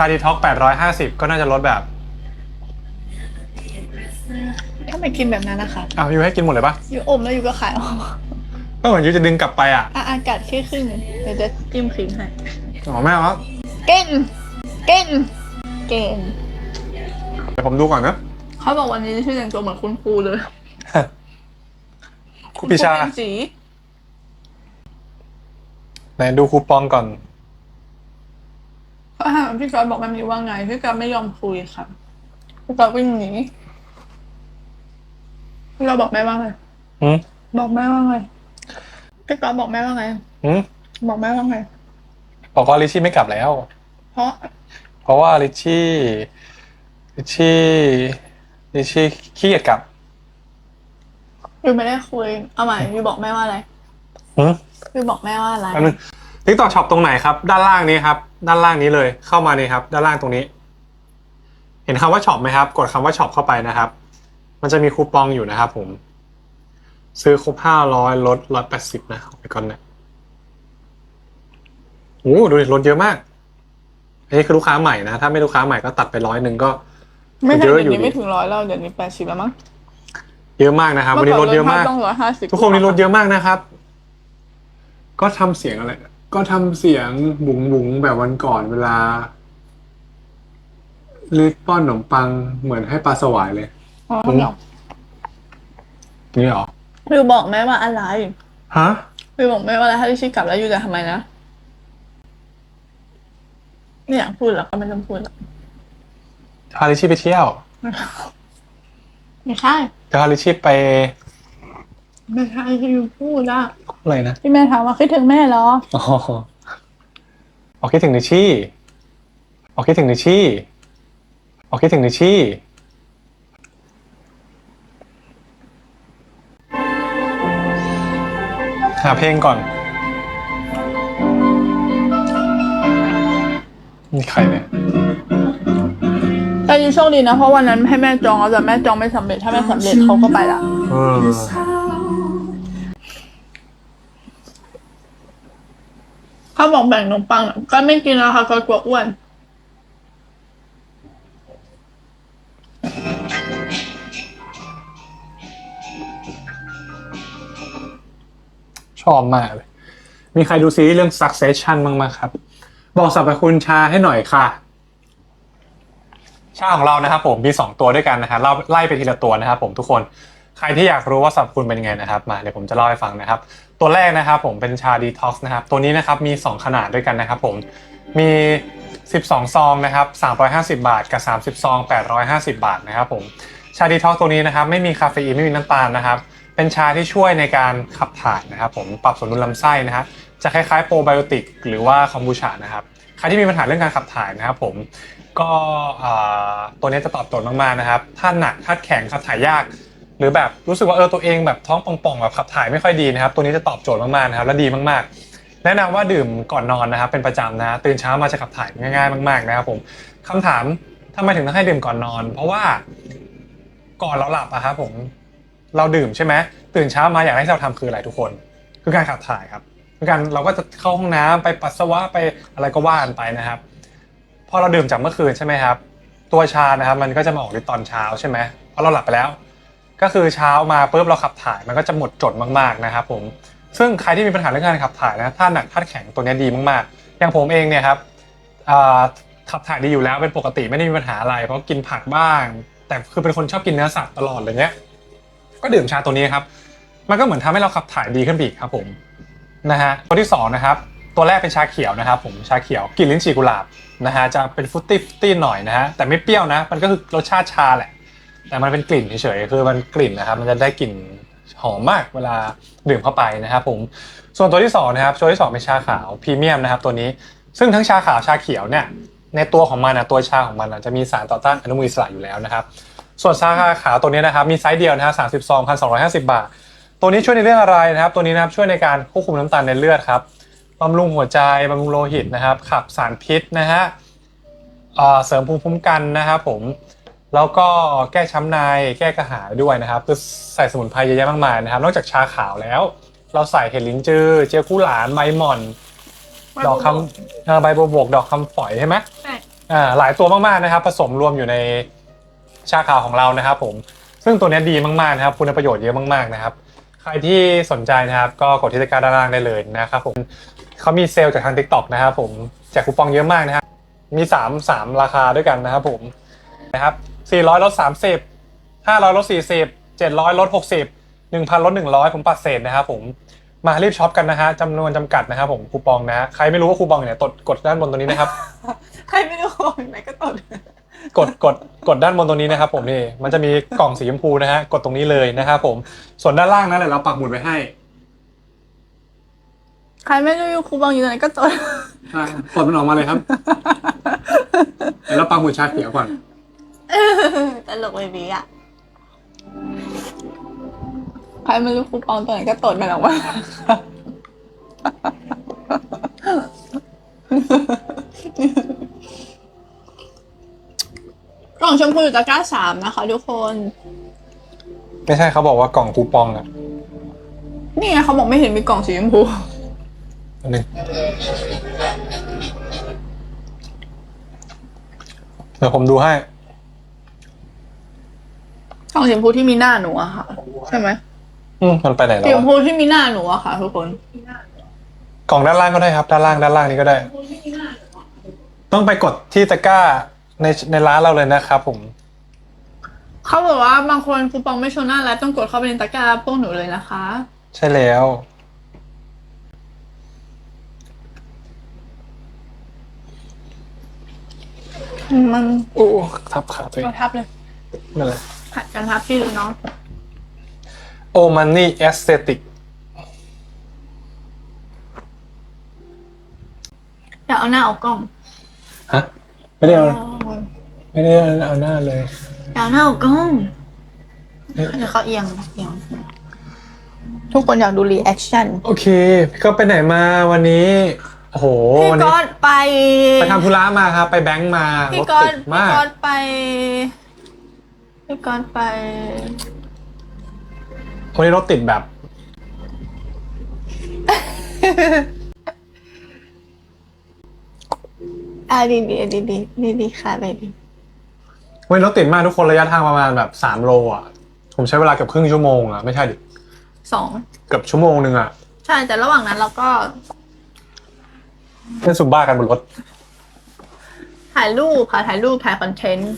ชาดีท็อก850 ก็น่าจะลดแบบถ้าไม่กินแบบนั้นนะคะอ้าวยูให้กินหมดเลยปะอยู่อมแล้วอยู่ก็ขายออกก็เหมือนยูจะดึงกลับไปอะอะอากาศแค่ครึ่งหนึงเดี๋ยวจะจิ้มครีมให้อ๋อไม่เอาครับเก่งเก่งเก่งเดี๋ยวผมดูก่อนนะเขาบอกวันนี้ชื่อแต่งตัวเหมือนคุณครูเลยครูปีชาณครูเป็นสีไหนดูคูปองก่อนก็ถาม พี่กอฟบอกแบบนี้ว่าไงพี่กอฟไม่ยอมคุยค่ะพี่กอฟวิ่งหนีพี่กอฟบอกแม่ว่าไงหืมบอกแม่ว่าไงพี่กอฟบอกแม่ว่าไงหืมบอกแม่ว่าไงบอกว่าลิชชี่ไม่กลับแล้ว เพราะ เพราะว่าลิชชี่ลิชชี่ลิชชี่ขี้เกียจกลับยูไม่ได้คุยเอาใหม่ยูบอกแม่ว่าอะไรหืมยูบอกแม่ว่าอะไร แป๊บนึง ทิกตอกช็อปตรงไหนครับ ด้านล่างนี้ครับ ด้านล่างนี้เลย เข้ามานี่ครับ ด้านล่างตรงนี้ เห็นคำว่าช็อปไหมครับ กดคำว่าช็อปเข้าไปนะครับ มันจะมีคูปองอยู่นะครับ ผม ซื้อครบห้าร้อยลดลดแปดสิบนะครับไปก่อนนะโอ้ดูดิลดเยอะมากอันนี้คือลูกค้าใหม่นะ ถ้าไม่ลูกค้าใหม่ก็ตัดไปร้อยหนึ่งก็ไม่ใช่เยอะเดี๋ยวอยู่นี้ดิไม่ถึงร้อยแล้วเดี๋ยวนี้แปดสิบแล้วมั้งเยอะมากนะครับวันนี้ลดเยอะมากต้องร้อยห้าสิบทุกคนวันนี้ลดเยอะมากนะครับ ก็ทำเสียงอะไร ก็ทำเสียงบุ๋งบุ๋งแบบวันก่อนเวลาลิดป้อนขนมปังเหมือนให้ปลาสวายเลยอ๋ออืมเหรอนี่เหรอยูบอกแม่ว่าอะไรฮะยูบอกแม่ว่าอะไรถ้าที่ชิกลับแล้วยูจะทำไมนะไม่อยากพูดหรอกก็ไม่ต้องพูดหรอกพาลิชี่ไปเที่ยว ไม่ใช่จะพาลิชี่ไป ไม่ใช่ที่ยูพูดอะอะไรนะที่แม่ถามว่าคิดถึงแม่เหรออ๋อออกคิดถึงนิชชี่ออกคิดถึงนิชชี่ออกคิดถึงนิชชี่หาเพลงก่อนนี่ใครเนี่ยแต่ยูโชคดีนะ เพราะวันนั้นให้แม่จองแล้วแต่แม่จองไม่สำเร็จ ถ้าแม่สำเร็จเขาก็ไปละ เออ เขาบอกแบ่งขนมปังน่ะก็ไม่กินแล้วค่ะก็กลัวอ้วน ชอบมากเลย มีใครดูซีรีส์เรื่อง Succession บ้างไหมครับ บอกสรรพคุณชาให้หน่อยค่ะ ชาของเรานะครับผมมี 2 ตัวด้วยกันนะครับเราไล่ไปทีละตัวนะครับผมทุกคน ใครที่อยากรู้ว่าสรรพคุณเป็นยังไงนะครับ มาเดี๋ยวผมจะเล่าให้ฟังนะครับ ตัวแรกนะครับผมเป็นชาดีท็อกซ์นะครับตัวนี้นะครับมี 2 ขนาดด้วยกันนะครับผมมี 12 ซองนะครับ350 บาท กับ 30 ซอง 850 บาทนะครับผมชาดีท็อกซ์ตัวนี้นะครับไม่มีคาเฟอีนไม่มีน้ำตาลนะครับเป็นชาที่ช่วยในการขับถ่ายนะครับผมปรับสมดุลลำไส้นะฮะจะคล้ายๆโปรไบโอติกหรือว่าคอมบูชานะครับใครที่มีปัญหาเรื่องการขับถ่ายนะครับผมก็ตัวนี้จะตอบโจทย์มากๆนะครับถ้าหนักถ้าแข็งขับถ่ายยาก หรือแบบรู้สึกว่าเออตัวเองแบบท้องป่องๆแบบขับถ่ายไม่ค่อยดีนะครับ ตัวนี้จะตอบโจทย์มากๆนะครับและดีมากๆ แนะนำว่าดื่มก่อนนอนนะครับเป็นประจำนะตื่นเช้ามาจะขับถ่ายง่ายๆ มาก ๆนะครับผมคำถามทำไมถึงต้องให้ดื่มก่อนนอน เพราะว่าก่อนเราหลับอะครับผมเราดื่มใช่ไหมตื่นเช้ามาอยากให้เราทำคืออะไรทุกคน คือการขับถ่ายครับคือการเราก็จะเข้าห้องน้ำไปปัสสาวะไปอะไรก็ว่ากันไปนะครับพอเราดื่มจากเมื่อคืนใช่ไหมครับ ตัวชานะครับมันก็จะมาออกฤทธิ์ตอนเช้าใช่ไหมเพราะเราหลับไปแล้ว ก็คือเช้ามาปุ๊บเราขับถ่ายมันก็จะหมดจดมากๆนะครับผมซึ่งใครที่มีปัญหาเรื่องการขับถ่ายนะถ้าหนักถ้าแข็งตัวนี้ดีมากๆ อย่างผมเองเนี่ยครับขับถ่ายดีอยู่แล้วเป็นปกติไม่ได้มีปัญหาอะไร เพราะกินผักบ้าง แต่คือเป็นคนชอบกินเนื้อสัตว์ตลอดเลยเนี้ยก็ดื่มชาตัวนี้ครับมันก็เหมือนทำให้เราขับถ่ายดีขึ้นอีกครับผมนะฮะตัวที่สองนะครับตัวแรกเป็นชาเขียวนะครับผมชาเขียวกลิ่นลิ้นจี่กุหลาบนะฮะจะเป็นฟุตตี้ฟุตตี้หน่อยนะฮะแต่ไม่เปรี้ยวนะ มันก็คือรสชาติชาแหละ แต่มันเป็นกลิ่นเฉยๆคือมันกลิ่นนะครับ มันจะได้กลิ่นหอมมากเวลาดื่มเข้าไปนะครับผมส่วนตัวที่สองนะครับตัวที่สองเป็นชาขาวพรีเมียมนะครับตัวนี้ซึ่งทั้งชาขาวชาเขียวเนี่ยในตัวของมันนะตัวชาของมันจะมีสารต่อต้านอนุมูลอิสระอยู่แล้วนะครับ ส่วนชาขาวตัวนี้นะครับมีไซส์เดียวนะครับสามสิบซองพันสองร้อยห้าสิบบาท ตัวนี้ช่วยในเรื่องอะไรนะครับ ตัวนี้นะครับช่วยในการควบคุมน้ำตาลในเลือดครับบำรุงหัวใจบำรุงโลหิตนะครับ ขับสารพิษนะฮะเสริมภูมิคุ้มกันนะครับผม แล้วก็แก้ช้ำในแก้กระหายด้วยนะครับคือใส่สมุนไพรเยอะแยะมากมายนะครับ นอกจากชาขาวแล้ว เราใส่เห็ดลิ้นจือ เจียวกู้หลานใบหม่อน ดอกคำเอ่อใบบัวบกดอกคำฝอยใช่ไหมใช่อ่าหลายตัวมากๆนะครับ ผสมรวมอยู่ในชาขาวของเรานะครับ ผม ซึ่งตัวเนี้ยดีมากๆนะครับ คุณประโยชน์เยอะมากๆนะครับ ใครที่สนใจนะครับ ก็กดที่ตะกร้าด้านล่างได้เลยนะครับผมเขามีเซลล์จากทาง Tik t o k นะครับผมแจกคูปองเยอะมากนะครับมี3 3ราคาด้วยกันนะครับผมนะครับ 400ลด30 500ลด40 700ลด60 1,000ลด100 ผมปัดเศษนะครับผมมารีบช็อปกันนะฮะจำนวนจำกัดนะครับผมคูปองนะฮะใครไม่รู้ว่าคูปองอยู่ไหนกดกดด้านบนตรงนี้นะครับ ใครไม่รู้ไหนก็ตดกดกดกดด้านบนตรงนี้นะครับ ผมนี่มันจะมีกล่องสีชมพูนะฮะกดตรงนี้เลยนะครับผมส่วนด้านล่างนั้นเดี๋ยวเราปักหมุดไว้ให้ใครไม่รู้ครูบองอยู่ไหนก็ตดกดมันออกมาเลยครับเดี๋ยวเราปักหมุดชาเขียวก่อน ตลกเบบีอะใครไม่รู้ครูบองตัวไหนก็ตดมันออกมากล่องชมพูอยู่ตะกร้าสามนะคะทุกคน ไม่ใช่เขาบอกว่ากล่องคูปองอะนี่ไงเขาบอกไม่เห็นมีกล่องสีชมพูอันนึงเดี๋ยวผมดูให้ กล่องสีชมพูที่มีหน้าหนูอะค่ะ ใช่ไหมอืมมันไปไหนแล้สีวชมวะพูที่มีหน้าหนูอะค่ะ ทุกคน กล่องด้านล่างก็ได้ครับ ด้านล่างด้านล่างนี้ก็ได้ ต้องไปกดที่ตะกร้าในในร้านเราเลยนะครับผม เขาบอกว่าบางคนคูปองไม่โชว์หน้าแล้วต้องกดเข้าไปในตะกร้าพวกหนูเลยนะคะ ใช่แล้ว มันโอ้ทับขาตัวเองก็ทับเลยนั่นแหละ ผัดกันทับพี่เนาะโอมันนี่เอสเตติกอยากเอาหน้าเอากล้องฮะไม่ได้เอาไม่ได้เอาหน้าเลยอยากเอาหน้าเอากล้องเดี๋ยวเขาเอียงเอียงทุกคนอยากดูรีแอคชั่นโอเค พี่ก็ไปไหนมาวันนี้โอ้โหพี่วันก๊นี้อตไปไปทำธุระมาครับ ไปแบงก์มาพี่รถก๊อติตดพี่มากก๊อตไป พี่ก๊อตไปวันนี้รถติดแบบ อะดีดีดีดีดีดีค่ะเบบีวันนี้รถติดมากทุกคนระยะทางประมาณแบบสามโลอะ ผมใช้เวลาเกือบครึ่งชั่วโมงอะ ไม่ใช่ดิสองเกือบชั่วโมงหนึ่งอะใช่แต่ระหว่างนั้นเราก็เล่นซุมบ้ากันบนรถถ่ายรูปค่ะถ่ายรูปถ่ายคอนเทนต์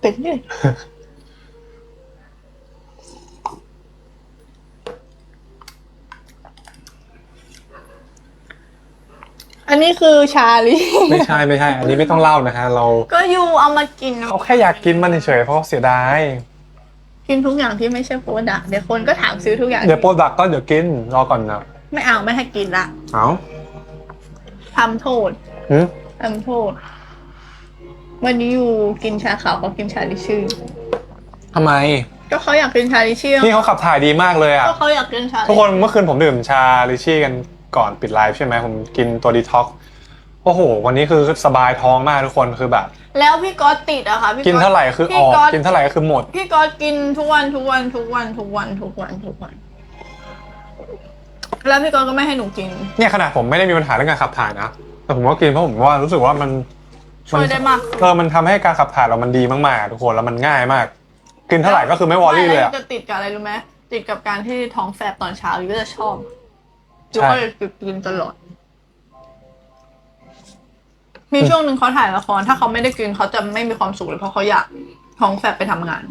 เป็นไงอันนี้คือชาลีไม่ใช่ไม่ใช่ อันนี้ไม่ต้องเล่านะฮะ เราก็ยูเอามากิน เขาแค่อยากกินมันเฉยๆเพราะเสียดายกินทุกอย่างที่ไม่ใช่โปรดักเดี๋ยวคนก็ถามซื้อทุกอย่างเดี๋ยวโปรดักก็เดี๋ยวกินรอก่อนนะไม่เอาไม่ให้กินละเอาทำโทษหืมทำโทษ วันนี้ยูกินชาขาวเขากินชาลิชื่อทำไม ก็เขาอยากกินชาลิชื่อนี่เขาขับถ่ายดีมากเลยอะ ก็เขาอยากกินชาลิทุกคนเมื่อคืนผมดื่มชาลิชี่กันก่อนปิดไลฟ์ใช่ไหมผมกินตัวดีท็อกโอ้โห วันนี้คือสบายท้องมากทุกคนคือแบบ แล้วพี่ก๊อตติดอะค่ะพี่กินเท่าไหร่คืออพี่อกก๊อตกินเท่าไหร่ก็คือหมด พี่ก๊อตกินทุกวันทุกวันทุกวันทุกวันทุกวันทุกวัน แล้วพี่ก๊อตก็ไม่ให้หนูกิน เนี่ยขนาดผมไม่ได้มีปัญหาเรื่องการขับถ่ายนะ แต่ผมก็กินเพราะผมว่ารู้สึกว่ามัน ช่วยได้มากเออมันทำให้การขับถ่ายเรามันดีมากๆอะทุกคนแล้วมันง่ายมาก กินเท่าไหร่ก็คือไม่วอรี่เลยแวอะจะติดกับอะไรรู้ไหมติดกับการที่ท้องแสบตอนเช้ายูก็จะชอบยูใช่ก็เลยกินตลอด มีช่วงหนึ่งเขาถ่ายละครถ้าเขาไม่ได้กินเขาจะไม่มีความสุขเลยเพราะเขาอยากท้องแสบไปทำงาน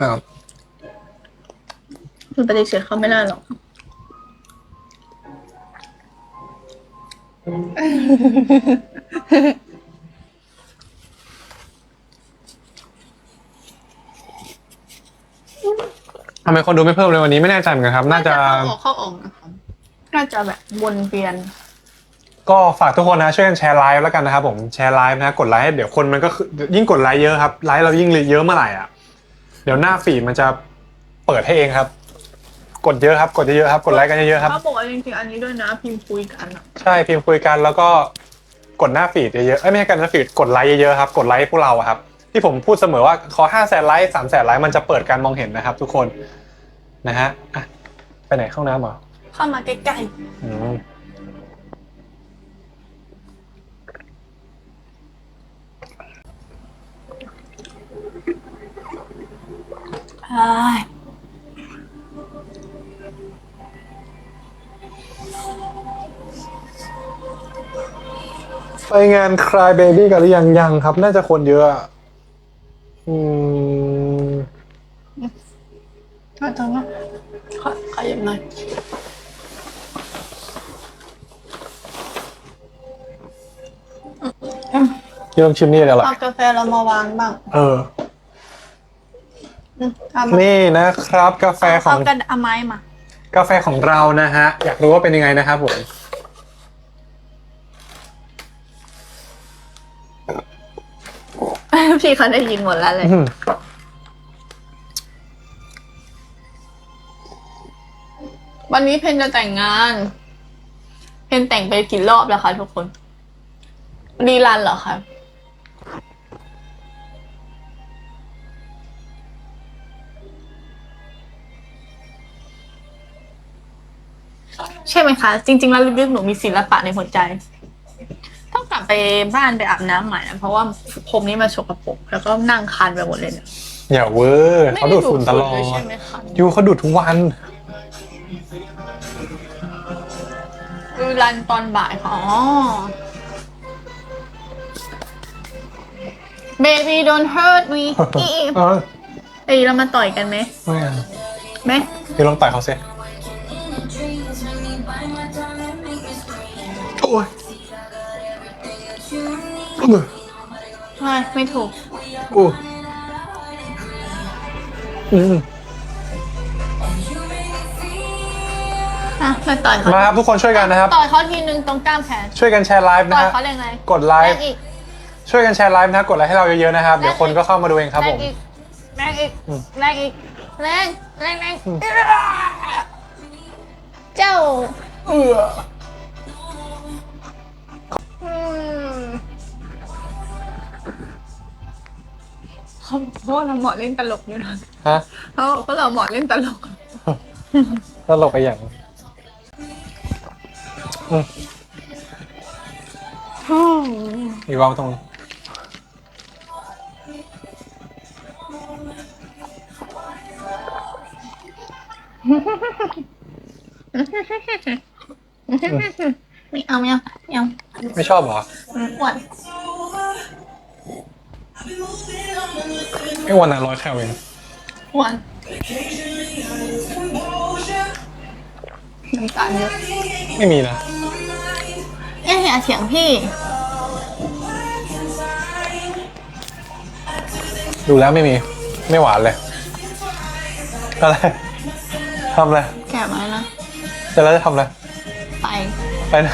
ครับคือปฏิเสธเขาไม่ได้หรอก ทำไมคนดูไม่เพิ่มเลยวันนี้ไม่แน่ใจเหมือนกันครับ น่าจะ เข้าออกเข้าออกนะคะน่าจะแบบวนเวียน ก็ฝากทุกคนนะช่วยกันแชร์ไลฟ์แล้วกันนะครับผมแชร์ไลฟ์นะกดไลค์ให้เดี๋ยวคนมันก็คือยิ่งกดไลค์เยอะครับไลฟ์เรายิ่งเยอะเมื่อไหร่อะเดี๋ยวหน้าฟีดมันจะเปิดให้เองครับ กดเยอะครับ กดเยอะๆครับ กดไลค์กันเยอะๆครับ เขาบอกว่าจริงๆอันนี้ด้วยนะ พิมพ์คุยกันใช่พิมพ์คุยกันแล้วก็กดหน้าฟีดเยอะๆเอ้ไม่ใช่กันหน้าฟีดกดไลค์เยอะๆครับ กดไลค์พวกเราครับ ที่ผมพูดเสมอว่าขอห้าแสนไลค์สามแสนไลค์มันจะเปิดการมองเห็นนะครับ ทุกคนนะฮะไปไหนเข้าน้ำเหรอเข้ามาใกล้อืๆอ้าย ไปงาน Cry Baby กันหรือยังยังครับ น่าจะคนเยอะอะอืมไม่ต้องนะขอขอหยิบหน่อยเริ่มชิมนี่เลยละเอากาแฟเรามาวางบ้างเออ อืมเอามานี่นะครับ กาแฟขอเอางกระดาษเอาไม้มา กาแฟของเรานะฮะ อยากรู้ว่าเป็นยังไงนะครับผม พี่เขาได้ยินหมดแล้วเลยอื้อหือวันนี้เพนจะแต่งงาน เพนแต่งไปกี่รอบแล้วคะทุกคนรีรันเหรอคะใช่ไหมคะ จริง ๆ แล้วลึกๆหนูมีศิลปะในหัวใจต้อง กลับไปบ้านไปอาบน้ำใหม่นะเพราะว่าผมนี้มาสกปรกแล้วก็นั่งคันไปหมดเลยเนี่ยอย่าเวอร์เขาดูดฝุ่นตลอไม่ดไใช่ไหมคะยูเขาดูดทุกวันรีรันตอนบ่ายค่ะอ๋อ Baby don't hurt me อีเออเอ้ยเรามาต่อยกันไหมไม่เอาไหมพี่ลองต่อยเขาสิ โอ้ยมือ ไม่ไม่ถูก โอ้อืมอะมาต่อยเขามาครับทุกคนช่วยกันนะครับ ต่อยเขาทีนึงตรงกล้ามแขน ช่วยกันแชร์ไลฟ์นะต่อยฮะเขาแรงไงกดไลแรฟ์งอีกช่วยกันแชร์ไลฟ์นะกดไลค์ให้เราเยอะๆนะครับ เดี๋ยวคนก็เข้ามาดูเองครับแรผงม อีกแรงอีกอืม แรงอีกแรงแรงแรงอืมเจ้า เอออื เขาบอกว่าเราเหมาะเล่นตลกอยู่นะฮะเขาบอกว่าเราเหมาะเล่นตลก ตลกไปอย่างอืมอีกวางตรงไม่เอาไม่เอาไม่เอาไม่ชอบเหรออืมอ้วน อ้วันน่ะร้อยแคลเองอ้วนน้ำตาลเยอะไม่มีนะเอ๊ะอย่าเถียงพี่ ดูแล้วไม่มี ไม่หวานเลยอะไรทำอะไรแกะไว้นะเสร็จแล้วจะทำอะไรไปไปไหน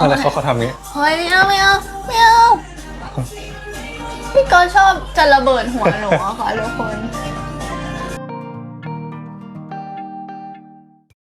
อะไรเขาเขาทำอย่างนี้ เฮ้ยไม่เอาไม่เอาไม่เอาพี่ ก็ชอบจะระเบิดหัวหนูอะค่ะทุกคน